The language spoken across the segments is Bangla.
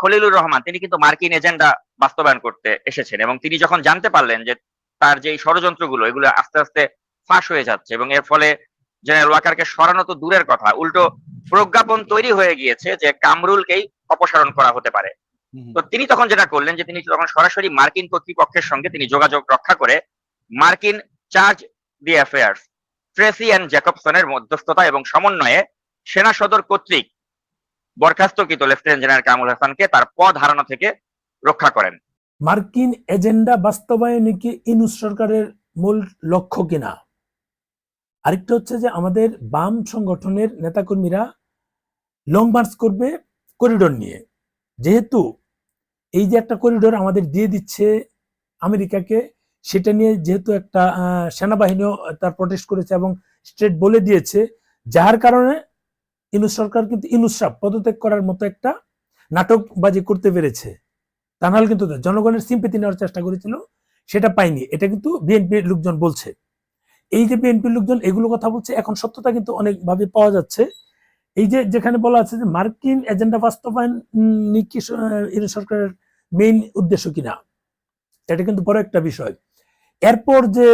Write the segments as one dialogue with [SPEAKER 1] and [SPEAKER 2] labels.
[SPEAKER 1] খলিলুর রহমান তিনি কিন্তু মার্কিন এজেন্ডা বাস্তবায়ন করতে এসেছেন এবং তিনি যখন জানতে পারলেন যে তার যে ষড়যন্ত্রগুলো এগুলো আস্তে আস্তে ফাঁস হয়ে যাচ্ছে এবং এর ফলে জেনারেল ওয়াকারকে সরানো তো দূরের কথা উল্টো প্রজ্ঞাপন তৈরি হয়ে গিয়েছে যে কামরুলকেই অপসারণ করা হতে পারে। তো তিনি তখন যেটা করলেন যে তিনি তখন সরাসরি মার্কিন কর্তৃপক্ষের সঙ্গে তিনি যোগাযোগ রক্ষা করে মার্কিন charge d' affaires Tracy and জ্যাকবসনের মধ্যস্থতা এবং সমন্বয়ে সেনা সদর কর্তৃক বরখাস্তকৃত লেফটেন্যান্ট জেনারেল কামরুল হাসানকে তার পদ হারানো থেকে রক্ষা করেন।
[SPEAKER 2] মার্কিন এজেন্ডা বাস্তবায়নে কি ইনুস সরকারের মূল লক্ষ্য কিনা? আরেকটা হচ্ছে যে আমাদের বাম সংগঠনের নেতাকর্মীরা লং মার্চ করবে করিডোর নিয়ে। যেহেতু এই যে একটা করিডোর আমাদের দিয়ে দিচ্ছে আমেরিকাকে, সেটা নিয়ে যেহেতু একটা সেনাবাহিনীও তার প্রটেস্ট করেছে এবং স্টেট বলে দিয়েছে, যার কারণে ইনুস সরকার কিন্তু ইনুস পদত্যাগ করার মতো একটা নাটকবাজি করতে পেরেছে। তা নাহলে কিন্তু জনগণের সিম্পেতি নেওয়ার চেষ্টা করেছিল, সেটা পাইনি এটা কিন্তু বিএনপির লোকজন বলছে। এই যে বিএনপির লোকজন এগুলো কথা বলছে, এখন সত্যতা কিন্তু অনেকভাবে পাওয়া যাচ্ছে। এই যে যেখানে বলা আছে যে মার্কিন এজেন্ডা বাস্তবায়ন কি ইউনিট সরকারের মেইন উদ্দেশ্য কিনা, এটা কিন্তু বড় একটা বিষয়। এরপর যে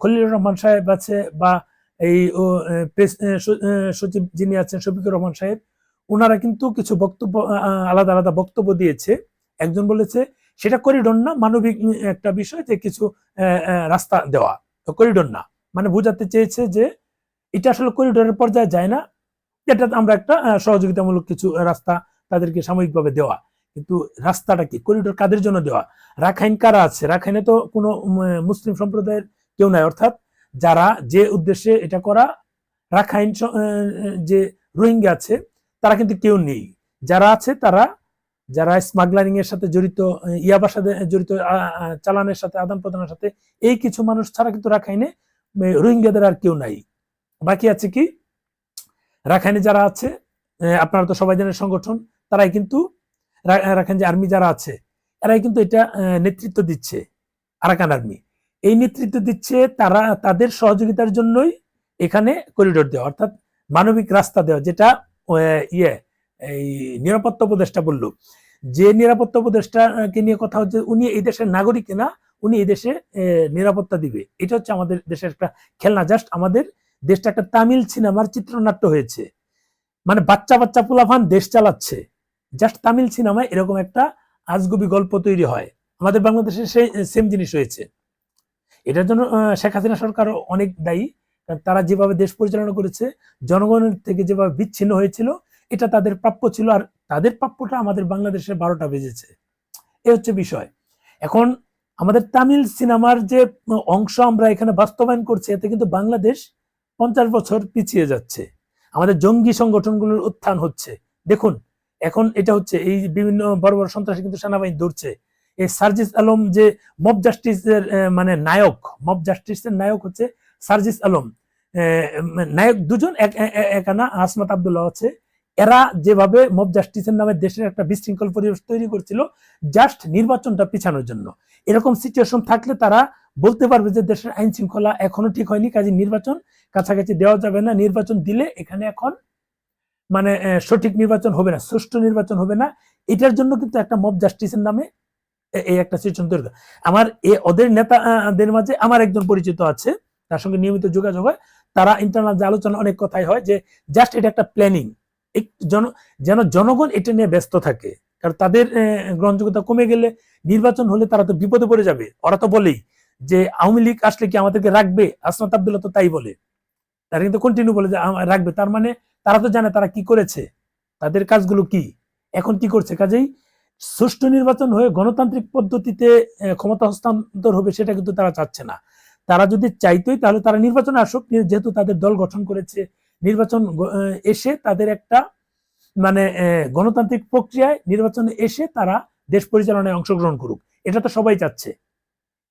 [SPEAKER 2] খলিলুর রহমান সাহেব আছে বা এই সচিব যিনি আছেন শফিকুর রহমান সাহেব ওনারা কিন্তু কিছু বক্তব্য আলাদা আলাদা বক্তব্য দিয়েছে। একজন বলেছে, সেটা করিডোর না, মানবিক একটা বিষয় যে কিছু রাস্তা দেওয়া। করিডোর না। মানে বোঝাতে চেয়েছে যে, এটা আসলে করিডোরের পর্যায়ে যায় না। এটা আমরা একটা সহযোগিতামূলক কিছু রাস্তা তাদেরকে সাময়িকভাবে দেওয়া। কিন্তু রাস্তাটা কি? করিডোর কাদের জন্য দেওয়া? রাখাইন কারা আছে? রাখাইনে তো কোনো মুসলিম সম্প্রদায়ের কেউ নাই, অর্থাৎ যারা যে উদ্দেশ্যে এটা করা রাখাইন যে রোহিঙ্গা আছে, তারা কিন্তু কেউ নেই। যারা আছে, তারা, যারা স্মাগলারিং এর সাথে জড়িত ইয়াবার সাথে জড়িত চালানের সাথে, আদান প্রদানের সাথে, এই কিছু মানুষ ছাড়া কিন্তু রাখাইনে রোহিঙ্গাদের আর কেউ নাই। বাকি আছে কি? রাখাইনে যারা আছে আপনারা তো সবাই জানেন সংগঠন, তারাই কিন্তু রাখাইন যে আর্মি যারা আছে, এরাই কিন্তু এটা নেতৃত্ব দিচ্ছে, আরাকান আর্মি। এই নেতৃত্ব দিচ্ছে তারা, তাদের সহযোগিতার জন্যই এখানে করিডোর দেওয়া, অর্থাৎ মানবিক রাস্তা দেওয়া, যেটা ইয়ে এই নিরাপত্তা উপদেষ্টা বলল। যে নিরাপত্তা উপদেষ্টাকে নিয়ে কথা হচ্ছে, উনি এই দেশের নাগরিক না, উনি এই দেশে নিরাপত্তা দিবে। এটা হচ্ছে আমাদের দেশের একটা খেলনা। জাস্ট আমাদের দেশটা একটা তামিল সিনেমার চিত্রনাট্য হয়েছে। মানে বাচ্চা বাচ্চা পোলাফান দেশ চালাচ্ছে। জাস্ট তামিল সিনেমায় এরকম একটা আজগুবি গল্প তৈরি হয়। আমাদের বাংলাদেশে সেই সেম জিনিস হয়েছে। এটার জন্য শেখ হাসিনা সরকারও অনেক দায়ী। তারা যেভাবে দেশ পরিচালনা করেছে, জনগণের থেকে যেভাবে বিচ্ছিন্ন হয়েছিল, এটা তাদের প্রাপ্য ছিল আর তাদের প্রাপ্যটা আমাদের বাংলাদেশের বারোটা বেজেছে। এ হচ্ছে বিষয়। এখন আমাদের তামিল সিনেমার যে অংশ আমরা এখানে বাস্তবায়ন করছি, এতে কিন্তু বাংলাদেশ পঞ্চাশ বছর পিছিয়ে যাচ্ছে। আমাদের জঙ্গি সংগঠনগুলোর উত্থান হচ্ছে। দেখুন, এখন এটা হচ্ছে এই বিভিন্ন বড় বড় সন্ত্রাসী কিন্তু সেনাবাহিনী ধরছে। এই সার্জিস আলম যে মব জাস্টিসের মানে নায়ক মব জাস্টিসের নায়ক হচ্ছে সার্জিস আলম। আহ, নায়ক দুজন একানা আসমাত আব্দুল্লাহ আছে এরা যেভাবে মব জাস্টিসের নামে দেশের একটা বিশৃঙ্খল পরিবেশ তৈরি করছিল জাস্ট নির্বাচনটা পিছানোর জন্য। এরকম সিচুয়েশন থাকলে তারা বলতে পারবে যে দেশের আইন শৃঙ্খলা এখনও ঠিক হয়নি কাজে নির্বাচন কাছাকাছি দেওয়া যাবে না। নির্বাচন দিলে এখানে এখন মানে সঠিক নির্বাচন হবে না সুষ্ঠু নির্বাচন হবে না। এটার জন্য কিন্তু একটা মব জাস্টিসের নামে এই একটা সিচুয়েশন তৈরি আমার এ, ওদের নেতাদের মাঝে আমার একজন পরিচিত আছে, তার সঙ্গে নিয়মিত যোগাযোগ হয়। তারা ইন্টারনাল যে আলোচনা, অনেক কথাই হয় যে জাস্ট এটা একটা প্ল্যানিং জন, যেন জনগণ এটা নিয়ে ব্যস্ত থাকে। কারণ তাদের গ্রহণযোগ্যতা কমে গেলে নির্বাচন হলে তারা তো বিপদে পড়ে যাবে। ওরা তো বলেই যে, আওয়ামী লীগ আসলে কি আমাদেরকে রাখবে? আসমাত আব্দুল্লাহ তো তাই বলে। তারা কিন্তু কন্টিনিউ বলে যে রাখবে। তার মানে তারা তো জানে তারা কি করেছে। তাদের কাজগুলো কি? এখন কি করছে? কাজেই সুষ্ঠু নির্বাচন হয়ে গণতান্ত্রিক পদ্ধতিতে ক্ষমতা হস্তান্তর হবে সেটা কিন্তু তারা চাচ্ছে না। তারা যদি চাইতোই তাহলে তারা নির্বাচনে আসুক যেহেতু তাদের দল গঠন করেছে। নির্বাচন এসে তাদের একটা মানে গণতান্ত্রিক প্রক্রিয়ায় নির্বাচনে এসে তারা দেশ পরিচালনায় অংশগ্রহণ করুক। এটা তো সবাই চাচ্ছে।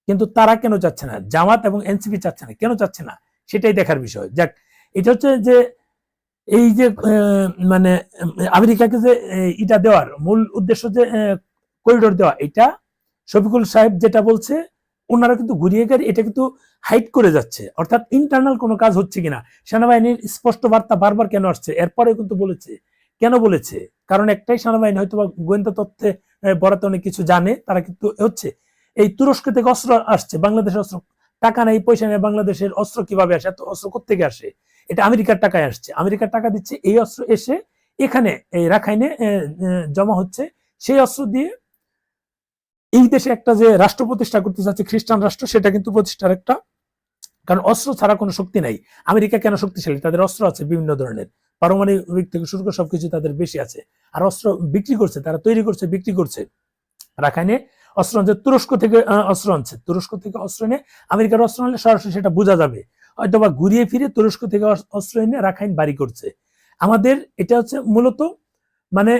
[SPEAKER 2] কিন্তু তারা কেন চাচ্ছে না? জামাত এবং এনসিপি চাচ্ছে না। কেন চাচ্ছে না? সেটাই দেখার বিষয়। যাক, এটা হচ্ছে যে এই যে মানে আমেরিকাকে যে ইটা দেওয়ার মূল উদ্দেশ্য যে করিডোর দেওয়া, এটা শফিকুল সাহেব যেটা বলছে ওনারা কিন্তু ঘুরিয়ে গিয়ে এটা কিন্তু হাইট করে যাচ্ছে। অর্থাৎ ইন্টারনাল কোনো কাজ হচ্ছে কিনা, সেনাবাহিনীর স্পষ্ট বার্তা বারবার কেন আসছে? এরপরে কিন্তু বলেছে। কেন বলেছে? কারণ একটাই সেনাবাহিনী হয়তো বা গোয়েন্দা তথ্যে বরাতে অনেক কিছু জানে, তারা কিন্তু হচ্ছে। এই তুরস্ক থেকে অস্ত্র আসছে বাংলাদেশের অস্ত্র টাকা নেই, পয়সা নেই, বাংলাদেশের অস্ত্র কীভাবে আসে, এত অস্ত্র কোথেকে আসে? এটা আমেরিকার টাকায় আসছে। আমেরিকার টাকা দিচ্ছে, এই অস্ত্র এসে এখানে, এই রাখাইনে জমা হচ্ছে। সেই অস্ত্র দিয়ে এই দেশে একটা যে রাষ্ট্র প্রতিষ্ঠা করতে চাচ্ছে খ্রিস্টান রাষ্ট্র, সেটা কিন্তু প্রতিষ্ঠার একটা, কারণ অস্ত্র ছাড়া কোনো শক্তি নাই। আমেরিকা কেন শক্তিশালী? তাদের অস্ত্র আছে বিভিন্ন ধরনের। পারমাণবিক থেকে শুরু করে সবকিছু তাদের বেশি আছে। আর অস্ত্র বিক্রি করছে, তারা তৈরি করছে, বিক্রি করছে। রাখাইনে অস্ত্র আনছে, তুরস্ক থেকে অস্ত্র আনছে। তুরস্ক থেকে অস্ত্র এনে আমেরিকার অস্ত্র আনলে সরাসরি সেটা বোঝা যাবে। হয়তো বা ঘুরিয়ে ফিরে তুরস্ক থেকে অস- অস্ত্র এনে রাখাইন বাড়ি করছে। আমাদের এটা হচ্ছে মূলত মানে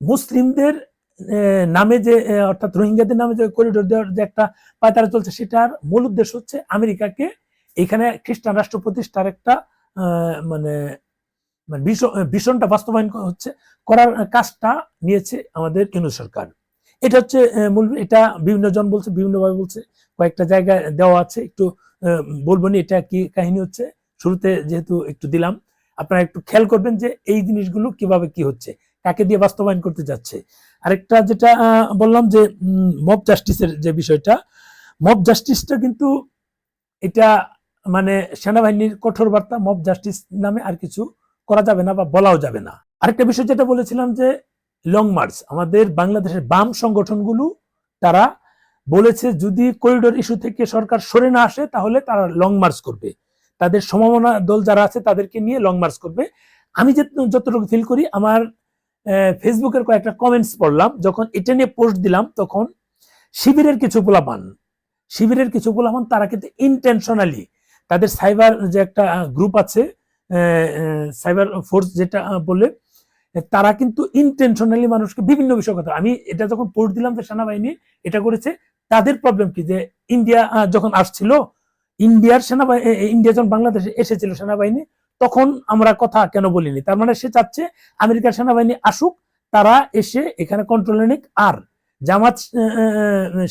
[SPEAKER 2] মুসলিমদের নামে যে অর্থাৎ রোহিঙ্গাদের নামে যে করিডোর দেওয়ার যে একটা পায়তারা চলছে, সেটার মূল উদ্দেশ্য হচ্ছে আমেরিকাকে এখানে খ্রিস্টান রাষ্ট্র প্রতিষ্ঠার একটা মানে মানে ভীষণ ভীষণটা বাস্তবায়ন হচ্ছে করার কাজটা নিয়েছে আমাদের কেন্দ্র সরকার। এটা হচ্ছে মূল, এটা বিভিন্ন জন বলছে বিভিন্ন ভাবে বলছে। কয়েকটা জায়গায় দেওয়া আছে, একটু বলব নি, এটা কি কাহিনী হচ্ছে? শুরুতে যেহেতু একটু দিলাম, আপনারা একটু খেয়াল করবেন যে এই জিনিসগুলো কীভাবে কি হচ্ছে, কাকে দিয়ে বাস্তবায়ন করতে যাচ্ছে। আরেকটা যেটা বললাম যে মব জাস্টিসের যে বিষয়টা মব জাস্টিসটা কিন্তু এটা মানে সেনাবাহিনীর কঠোর বার্তা মব জাস্টিস নামে আর কিছু করা যাবে না বা বলাও যাবে না। আরেকটা বিষয় যেটা বলেছিলাম যে লং মার্চ আমাদের বাংলাদেশের বাম সংগঠনগুলো, তারা বলেছে যদি করিডোর ইস্যু থেকে সরকার সরে না আসে, তাহলে তারা লং মার্চ করবে। তাদের সম্ভাবনা দল যারা আছে, তাদেরকে নিয়ে লং মার্চ করবে। আমি যতটুকু ফিল করি, আমার ফেসবুকের কয়েকটা কমেন্টস পড়লাম, যখন এটা নিয়ে পোস্ট দিলাম, তখন শিবিরের কিছু পোলাপান, শিবিরের কিছু পোলাপান, তারা কিন্তু ইন্টেনশনালি তাদের সাইবার যে একটা গ্রুপ আছে সাইবার ফোর্স যেটা বলে তারা কিন্তু ইন্টেনশনালি মানুষকে বিভিন্ন বিষয় কথা আমি এটা যখন পোস্ট দিলাম যে সেনাবাহিনী এটা করেছে, তাদের প্রবলেম কি? যে ইন্ডিয়া যখন আসছিল ইন্ডিয়ার সেনাবাহিনী ইন্ডিয়া যখন বাংলাদেশে এসেছিল সেনাবাহিনী, তখন আমরা কথা কেন বলিনি? তার মানে সে চাচ্ছে আমেরিকার সেনাবাহিনী আসুক, তারা এসে এখানে কন্ট্রোলে নিক। আর জামাত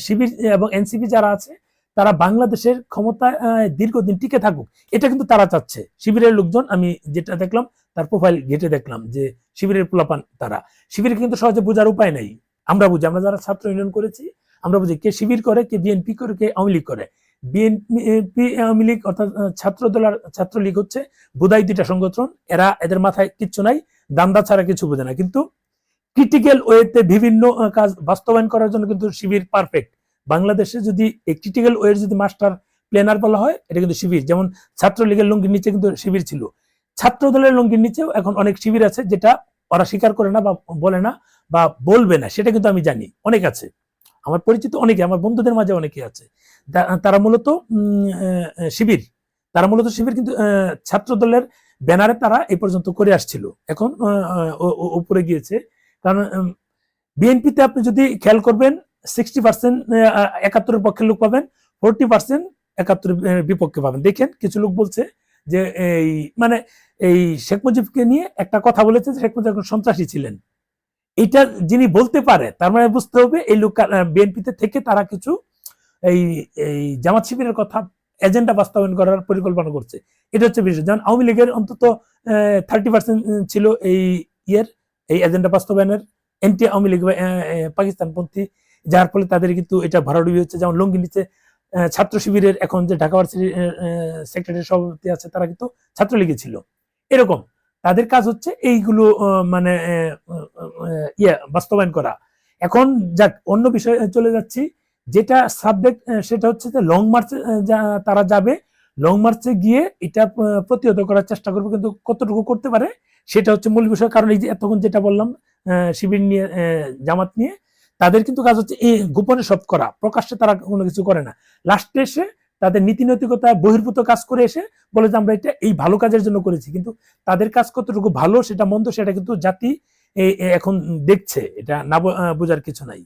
[SPEAKER 2] শিবির এবং এনসিপি যারা আছে তারা বাংলাদেশের ক্ষমতায় দীর্ঘদিন টিকে থাকুক, এটা কিন্তু তারা চাচ্ছে। শিবিরের লোকজন, আমি যেটা দেখলাম, তার প্রোফাইল ঘেটে দেখলাম যে শিবিরের পোলাপান তারা। শিবির কিন্তু সহজে বোঝার উপায় নাই। আমরা বুঝি, আমরা যারা ছাত্র ইউনিয়ন করেছি, আমরা বুঝি কে শিবির করে, কে বিএনপি করে, কে আওয়ামী লীগ করে। বিএনপি আওয়ামী লীগ অর্থাৎ ছাত্র দল আর ছাত্রলীগ হচ্ছে বোধাই দুইটা সংগঠন। এরা এদের মাথায় কিচ্ছু নাই, দান্দা ছাড়া কিছু বোঝে না। কিন্তু ক্রিটিক্যাল ওয়েতে বিভিন্ন কাজ বাস্তবায়ন করার জন্য কিন্তু শিবির পারফেক্ট বাংলাদেশে যদি এই ক্রিটিক্যাল ওয়ের যদি মাস্টার প্ল্যানার বলা হয়, এটা কিন্তু শিবির। যেমন ছাত্রলীগের লুঙ্গির নিচে কিন্তু শিবির ছিল। ছাত্র দলের লঙ্গির নিচেও এখন অনেক শিবির আছে যেটা ওরা স্বীকার করে না বা বলে না বা বলবে না, সেটা কিন্তু আমি জানি। অনেক আছে। আমার পরিচিত অনেকে, আমার বন্ধুদের মাঝে অনেকে আছে। তারা মূলত শিবির। তারা মূলত শিবির কিন্তু ছাত্র দলের ব্যানারে তারা এই পর্যন্ত করে আসছিল। এখন উপরে গিয়েছে। কারণ বিএনপিতে আপনি যদি খেয়াল করবেন সিক্সটি পার্সেন্ট একাত্তরের পক্ষের লোক পাবেন ফোরটি পার্সেন্ট একাত্তরের বিপক্ষে পাবেন। দেখেন, কিছু লোক বলছে যে এই মানে এই শেখ মুজিবকে নিয়ে একটা কথা বলেছে শেখ মুজিব সন্ত্রাসী ছিলেন। এটা যিনি বলতে পারে, তার মানে বুঝতে হবে এই লোক বিএনপিতে থেকে তারা কিছু এই এই জামাত শিবিরের কথা, এজেন্ডা বাস্তবায়ন করার পরিকল্পনা করছে। এটা হচ্ছে বিষয়। যেমন আওয়ামী লীগের অন্তত থার্টি পার্সেন্ট ছিল এই ইয়ের, এই এজেন্ডা বাস্তবায়নের, এন্টি আওয়ামী লীগ পাকিস্তানপন্থী যার ফলে তাদের কিন্তু এটা ভরাডুবি হচ্ছে। যেমন লঙ্গি নিচে ছাত্র শিবিরের এখন যে ঢাকা ভার্সিটির সেক্রেটারি সভাপতি আছে, তারা কিন্তু ছাত্রলীগে ছিল। এরকম তাদের কাজ হচ্ছে এইগুলো মানে ইয়ে বাস্তবায়ন করা। এখন যাক, অন্য বিষয়ে চলে যাচ্ছি। যেটা সাবজেক্ট সেটা হচ্ছে যে লং মার্চে তারা যাবে লং মার্চে গিয়ে এটা প্রতিহত করার চেষ্টা করবে কিন্তু কতটুকু করতে পারে, সেটা হচ্ছে মূল বিষয়। কারণ এই যে এতক্ষণ যেটা বললাম শিবির নিয়ে জামাত নিয়ে তাদের কিন্তু কাজ হচ্ছে এই গোপনে সব করা, প্রকাশ্যে তারা কোনো কিছু করে না। লাস্টে এসে তাদের নীতি নৈতিকতা বহির্ভূত কাজ করে এসে বলে যে, আমরা এটা এই ভালো কাজের জন্য করেছি। কিন্তু তাদের কাজ কতটুকু ভালো, সেটা মন্দ, সেটা কিন্তু জাতি এখন দেখছে। এটা না বোঝার কিছু নাই।